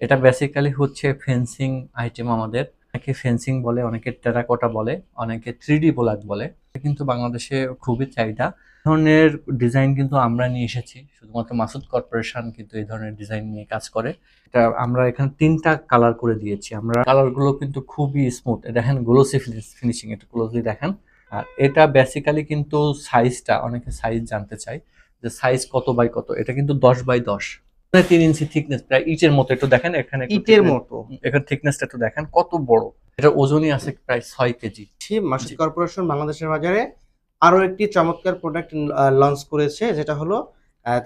এটা বেসিক্যালি হচ্ছে fencing item আমাদের। অনেকে ফেন্সিং বলে, অনেকে টেরাকোটা বলে, অনেকে থ্রি ডি বলে। কিন্তু বাংলাদেশে খুবই চাহিদা। ধরনের ডিজাইন কিন্তু আমরা নিয়ে এসেছি। শুধুমাত্র মাসুদ কর্পোরেশন কিন্তু এই ধরনের ডিজাইন নিয়ে কাজ করে। এটা আমরা এখানে তিনটা কালার করে দিয়েছি। আমরা কালারগুলো কিন্তু খুবই স্মুথ দেখেন গ্লোসি ফিনিশিং এটা ক্লোজলি দেখেন। আর এটা বেসিক্যালি কিন্তু সাইজটা অনেকে সাইজ জানতে চাই যে সাইজ কত বাই কত। এটা কিন্তু দশ বাই দশ। তিন ইঞ্চি থিকনেস প্রায় ইটের মতো একটু দেখেন এখানে ইটের মতো। এখানে থিকনেসটা একটু দেখেন কত বড়। এটা ওজনই আছে প্রায় ছয় কেজি। মাসুদ জি। কর্পোরেশন বাংলাদেশের বাজারে আরও একটি চমৎকার প্রোডাক্ট লঞ্চ করেছে যেটা হলো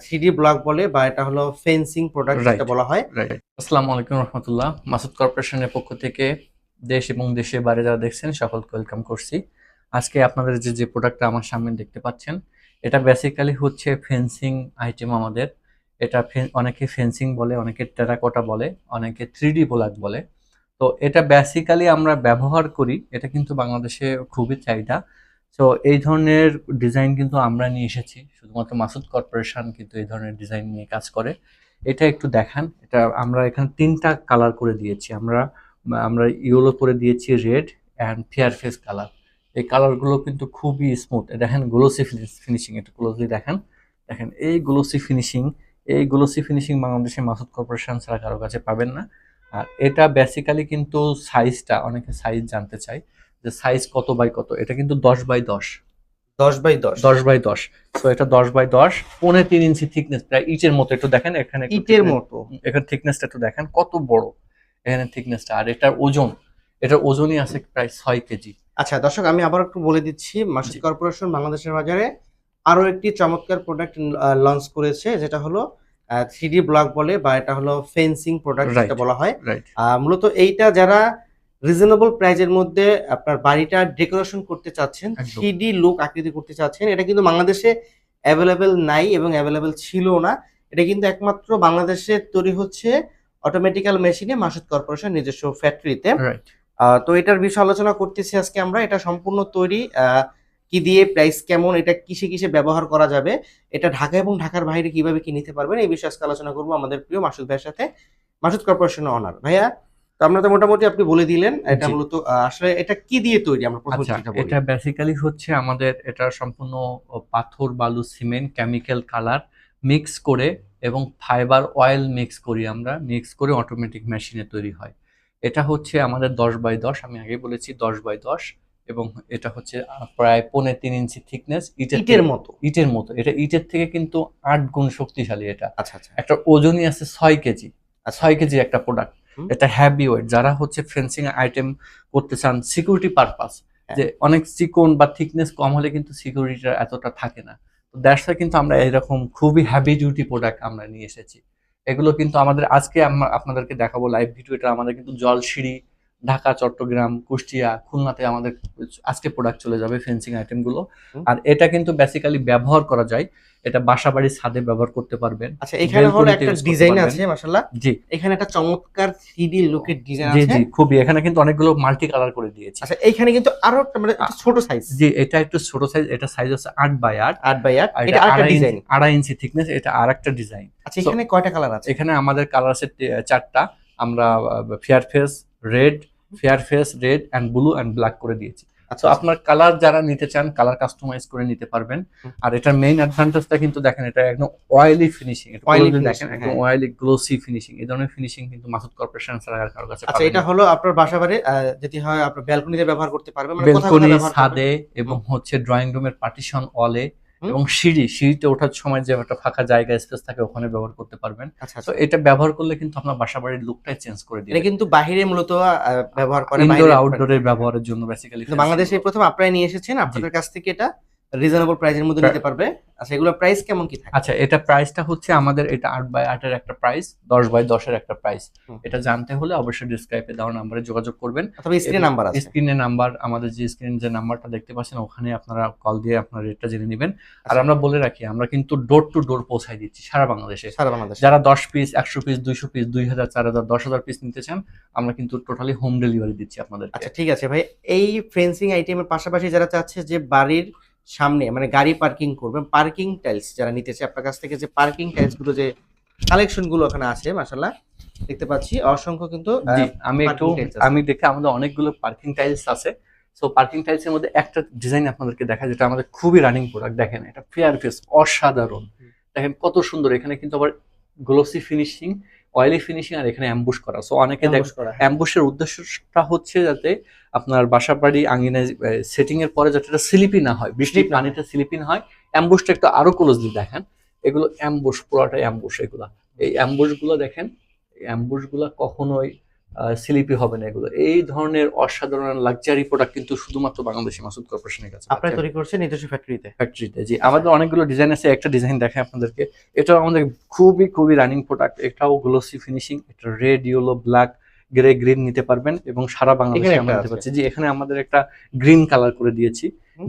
থ্রি ডি ব্লক বলে বা এটা হলো ফেন্সিং প্রোডাক্ট যেটা বলা হয়। আসসালামু আলাইকুম রহমতুল্লাহ। মাসুদ কর্পোরেশনের পক্ষ থেকে দেশ এবং দেশের বাইরে যারা দেখছেন সকলকে ওয়েলকাম করছি। আজকে আপনাদের যে যে প্রোডাক্টটা আমার সামনে দেখতে পাচ্ছেন এটা বেসিক্যালি হচ্ছে ফেন্সিং আইটেম আমাদের। এটা অনেকে ফেন্সিং বলে, অনেকে টেরাকোটা বলে, অনেকে থ্রি ডি ব্লক বলে। তো এটা বেসিক্যালি আমরা ব্যবহার করি, এটা কিন্তু বাংলাদেশে খুবই চাহিদা। তো এই ধরনের ডিজাইন কিন্তু আমরা নিয়ে এসেছি, শুধুমাত্র মাসুদ কর্পোরেশন কিন্তু এই ধরনের ডিজাইন নিয়ে কাজ করে। এটা একটু দেখান, এটা আমরা এখানে তিনটা কালার করে দিয়েছি। আমরা আমরা ইয়েলো করে দিয়েছি red and fair face colour এই কালারগুলো কিন্তু খুবই স্মুথ দেখেন গ্লোসি ফিনিশিং এটা ক্লোজলি দেখেন। দেখেন এই গ্লোসি ফিনিশিং এই গ্লোসি ফিনিশিং বাংলাদেশের মাসুদ কর্পোরেশন ছাড়া কারও কাছে পাবেন না। আর এটা বেসিক্যালি কিন্তু সাইজটা অনেকে সাইজ জানতে চাই যে সাইজ কত বাই কত। এটা কিন্তু দশ বাই দশ। দশ বাই দশ। দশ বাই দশ। তো এটা দশ বাই দশ পৌনে তিন ইঞ্চি থিকনেস প্রায় ইটের মতো একটু দেখেন এখানে ইটের মতো। এখানে থিকনেসটা একটু দেখেন কত বড় এখানে থিকনেসটা আর এটার ওজন এটার ওজনই আছে প্রায় ছয় কেজি। আচ্ছা দর্শক আমি আবার একটু বলে দিচ্ছি মাসিক কর্পোরেশন বাংলাদেশের বাজারে আরও একটি চমৎকার প্রোডাক্ট লঞ্চ করেছে যেটা হলো থ্রি ব্লক বলে বা এটা হলো ফেন্সিং প্রোডাক্ট যেটা বলা হয়। মূলত এইটা যারা রিজনেবল প্রাইজের মধ্যে আপনার বাড়িটা ডেকোরেশন করতে চাচ্ছেন। থ্রি লুক আকৃতি করতে চাচ্ছেন এটা কিন্তু বাংলাদেশে অ্যাভেলেবেল নাই এবং অ্যাভেলেবেল ছিল না। এটা কিন্তু একমাত্র বাংলাদেশে তৈরি হচ্ছে অটোমেটিক্যাল মেশিনে মাসুদ কর্পোরেশন নিজস্ব ফ্যাক্টরিতে আহ, তো এটার বিষয়ে আলোচনা করতেছি আজকে আমরা। এটা সম্পূর্ণ তৈরি আহ, কি দিয়ে প্রাইস কেমন এটা কিসে কিসে ব্যবহার করা যাবে এটা ঢাকা এবং ঢাকার বাইরে কীভাবে কি নিতে পারবেন এই বিষয়ে আজকে আলোচনা করব আমাদের প্রিয় মাসুদ ভাইয়ের সাথে। মাসুদ কর্পোরেশন অনার ভাইয়া তো আমরা তো মোটামুটি আপনি বলে দিলেন এটা মূলত আসলে এটা কি দিয়ে তৈরি? আমরা প্রথমে আচ্ছা যেটা বলি। এটা বেসিক্যালি হচ্ছে আমাদের এটা সম্পূর্ণ পাথর বালু সিমেন্ট কেমিক্যাল কালার মিক্স করে এবং ফাইবার অয়েল মিক্স করি আমরা মিক্স করে অটোমেটিক মেশিনে তৈরি হয়। এটা হচ্ছে আমাদের দশ বাই দশ আমি আগে বলেছি দশ বাই দশ। এবং এটা হচ্ছে প্রায় পনেরো তিন ইঞ্চি থিকনেস ইটের মতো। ইটের মতো। এটা ইটের থেকে কিন্তু আট গুণ শক্তিশালী এটা। আচ্ছা আচ্ছা। একটা ওজনই আছে ছয় কেজি। আচ্ছা। ছয় কেজি একটা প্রোডাক্ট এটা হ্যাভি ওয়েট যারা হচ্ছে ফেন্সিং আইটেম করতে চান সিকিউরিটি পারপাস হ্যাঁ। যে অনেক চিকন বা থিকনেস কম হলে কিন্তু সিকিউরিটিটা এতটা থাকে না। তো দ্যাটস কিন্তু আমরা এরকম খুবই হ্যাভি ডিউটি প্রোডাক্ট আমরা নিয়ে এসেছি। এগুলো কিন্তু আমাদের আজকে আমরা আপনাদেরকে দেখাবো লাইভ ভিডিও এটা আমাদের কিন্তু জলসিঁড়ি ঢাকা চট্টগ্রাম কুষ্টিয়া খুলনাতে আমাদের আজকে প্রোডাক্ট চলে যাবে ফেন্সিং আইটেমগুলো। আর এটা কিন্তু বেসিক্যালি ব্যবহার করা যায়। এটা বাসা বাড়ির ছাদে ব্যবহার করতে পারবেন। আচ্ছা এখানে হলো একটা ডিজাইন আছে মাশাআল্লাহ। জি। এখানে একটা চমৎকার থ্রি ডি লুকের ডিজাইন আছে। জি খুবই। এখানে কিন্তু অনেকগুলো মাল্টি কালার করে দিয়েছি। আচ্ছা এইখানে কিন্তু আরও একটা মানে ছোট সাইজ জি এটা একটু ছোট সাইজ এটা সাইজ হচ্ছে আট বাই আট। আট বাই আট। এটা এটা আরেকটা ডিজাইন আড়াই ইঞ্চি থিকনেস এটা আর একটা ডিজাইন আচ্ছা এখানে কয়টা কালার আছে? এখানে আমাদের কালার আছে চারটা। আমরা fair face red fair face red and blue and black করে দিয়েছি আচ্ছা তো আপনার কালার যারা নিতে চান কালার কাস্টমাইজ করে নিতে পারবেন আর এটার মেইন অ্যাডভান্টেজটা কিন্তু দেখেন এটা একদম অয়েলি ফিনিশিং এটা finishing, দেখেন একদম। অয়েলি গ্লোসি ফিনিশিং এই ধরনের ফিনিশিং কিন্তু মাসুদ কর্পোরেশন ছাড়া আর কারও কাছে আচ্ছা এটা হলো আপনার বাসা বাড়ি যদি হয় আপনার ব্যালকনিতে ব্যবহার করতে পারবেন মানে কোথাও ব্যবহার। ছাদে এবং হচ্ছে ড্রয়িং রুমের পার্টিশন ওয়ালে। এবং সিঁড়ি সিঁড়িতে ওঠার সময় যে একটা ফাঁকা জায়গা স্পেস থাকে ওখানে ব্যবহার করতে পারবেন। আচ্ছা তো আচ্ছা। এটা ব্যবহার করলে কিন্তু আপনার বাসা বাড়ির লুকটাই চেঞ্জ করে দিবে। কিন্তু বাইরে মূলত ব্যবহার করে ইনডোর আউটডোরের ব্যবহারের জন্য বেসিক্যালি বাংলাদেশে প্রথম আপনারাই নিয়ে এসেছেন আপনাদের কাছ থেকে এটা? রিজনেবল প্রাইসের মধ্যে নিতে পারবে। আচ্ছা এগুলোর প্রাইস কেমন কি থাকে? আচ্ছা এটা প্রাইসটা হচ্ছে আমাদের এটা আট বাই আটের একটা প্রাইস দশ বাই দশের একটা প্রাইস এটা জানতে হলে অবশ্যই ডিসক্রাইবে দেওয়া নাম্বারে যোগাযোগ করবেন। অথবা স্ক্রিন নাম্বার আছে। স্ক্রিনে নাম্বার আমাদের যে স্ক্রিন যে নাম্বারটা দেখতে পাচ্ছেন ওখানে আপনারা কল দিয়ে আপনার রেটটা জেনে নেবেন। আর আচ্ছা। আমরা বলে রাখি আমরা কিন্তু ডোর টু ডোর পৌঁছাই দিচ্ছি সারা বাংলাদেশে। সারা বাংলাদেশ। যারা দশ পিস একশো পিস দুইশো পিস দুই হাজার চার হাজার দশ হাজার পিস নিতে চান আমরা কিন্তু টোটালি হোম ডেলিভারি দিচ্ছি আপনাদের আচ্ছা ঠিক আছে ভাই। এই ফেন্সিং আইটেমের পাশাপাশি যারা চাচ্ছে যে বাড়ির সামনে মানে গাড়ি পার্কিং করবেন পার্কিং টাইলস যারা নিতে চায় আপনার কাছ থেকে যে পার্কিং টাইলসগুলো যে কালেকশনগুলো ওখানে আছে মাশাল্লাহ দেখতে পাচ্ছি। অসংখ্য কিন্তু আমি একটু। আমি দেখে আমাদের অনেকগুলো পার্কিং টাইলস আছে। সো পার্কিং টাইলস এর মধ্যে একটা ডিজাইন আপনাদেরকে দেখা যেটা আমাদের খুবই রানিং প্রোডাক্ট দেখেন এটা ফেয়ার ফেস অসাধারণ। দেখেন কত সুন্দর এখানে কিন্তু আবার গ্লোসি ফিনিশিং অয়েলি ফিনিশিং আর এখানে অ্যাম্বুশ করা। সো অনেকে দেখ। অ্যাম্বুশের উদ্দেশ্যটা হচ্ছে যাতে আপনার বাসা বাড়ি আঙ্গিনায় সেটিং এর পরে যাতে এটা স্লিপি না হয় বৃষ্টির পানিতে স্লিপি না হয়। অ্যাম্বুশটা একটু আরও ক্লোজলি দেখেন। এগুলো অ্যাম্বুশ পুরোটাই অ্যাম্বুশ এগুলা। এই অ্যাম্বুশগুলো দেখেন এই অ্যাম্বুশগুলা কখনোই স্লিপি হবে না এগুলো। এই ধরনের অসাধারণ লাক্সারি প্রোডাক্ট কিন্তু শুধুমাত্র বাংলাদেশি মাসুদ কর্পোরেশনের কাছে আপনারা তৈরি করছেন নিজস্ব ফ্যাক্টরিতে ফ্যাক্টরিতে জি। আমাদের অনেকগুলো ডিজাইন আছে একটা ডিজাইন দেখায় আপনাদেরকে। এটাও আমাদের খুবই খুবই রানিং প্রোডাক্ট এটাও গ্লোসি ফিনিশিং এটা red yellow black grey green নিতে পারবেন এবং সারা বাংলাদেশে আমরা নিতে। পারছি। জি এখানে আমাদের একটা গ্রিন কালার করে দিয়েছি।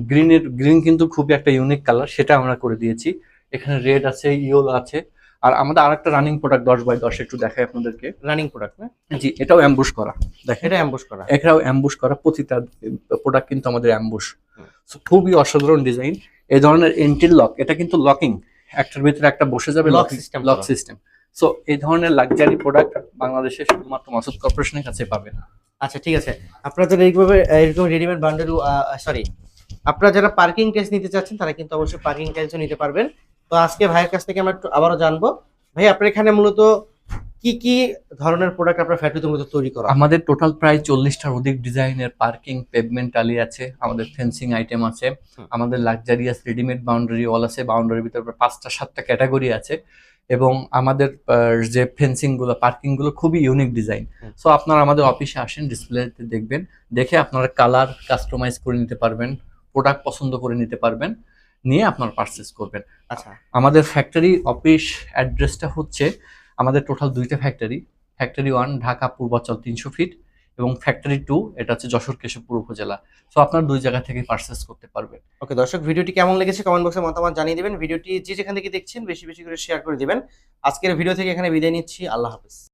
গ্রিনের গ্রিন কিন্তু খুবই একটা ইউনিক কালার সেটা আমরা করে দিয়েছি। এখানে রেড আছে ইয়েলো আছে। আর আমাদের আরেকটা রানিং প্রোডাক্ট দশ বাই দশ একটু দেখাই আপনাদেরকে। রানিং প্রোডাক্ট না? জি এটাও অ্যাম্বুশ করা। দেখেন। এটা অ্যাম্বুশ করা। এটাও অ্যাম্বুশ করা প্রতিটা প্রোডাক্ট কিন্তু আমাদের অ্যাম্বুশ খুবই অসাধারণ ডিজাইন এই ধরনের এন্টিল লক এটা কিন্তু লকিং একটার ভিতরে একটা বসে যাবে lock system lock system so এই ধরনের লাক্সারি প্রোডাক্ট বাংলাদেশে শুধুমাত্র মাসুদ কর্পোরেশনের কাছে পাবেন আচ্ছা ঠিক আছে। আপনারা যারা এইভাবে এরকম রেডিমেড বান্ডেল সরি আপনারা যারা পার্কিং টেস্ট নিতে চাচ্ছেন তারা কিন্তু অবশ্যই পার্কিং টেস্টও নিতে পারবেন। তো আজকে ভাইয়ের কাছ থেকে আমরা একটু আবারও জানব ভাই আপনার এখানে মূলত কি কি ধরনের প্রোডাক্ট আপনার ফ্যাক্টরিতে মূলত তৈরি করা আমাদের টোটাল প্রায় চল্লিশটার অধিক ডিজাইনের পার্কিং পেভমেন্ট টালি আছে আমাদের ফেন্সিং আইটেম আছে। আমাদের লাক্সারিয়াস রেডিমেড বাউন্ডারি ওয়াল আছে বাউন্ডারির ভিতরে প্রায় পাঁচটা সাতটা ক্যাটাগরি আছে এবং আমাদের যে ফেন্সিংগুলো পার্কিংগুলো খুবই ইউনিক ডিজাইন সো আপনারা আমাদের অফিসে আসেন ডিসপ্লেতে দেখবেন দেখে আপনারা কালার কাস্টমাইজ করে নিতে পারবেন প্রোডাক্ট পছন্দ করে নিতে পারবেন। নিয়ে আপনার পারচেস করবেন। আচ্ছা। আমাদের ফ্যাক্টরি অফিস অ্যাড্রেসটা হচ্ছে আমাদের টোটাল দুইটা factory factory one Dhaka Purbachal তিনশো ফিট এবং ফ্যাক্টরি টু এটা হচ্ছে যশোর কেশবপুর উপজেলা। সো আপনার দুই জায়গা থেকে পারচেস করতে পারবেন। ওকে দর্শক ভিডিওটি কেমন লেগেছে কমেন্ট বক্সে মতামত জানিয়ে দিবেন। ভিডিওটি যে যেখান থেকে দেখছেন বেশি বেশি করে শেয়ার করে দিবেন। আজকের ভিডিও থেকে এখানে বিদায় নিচ্ছি। আল্লাহ হাফেজ।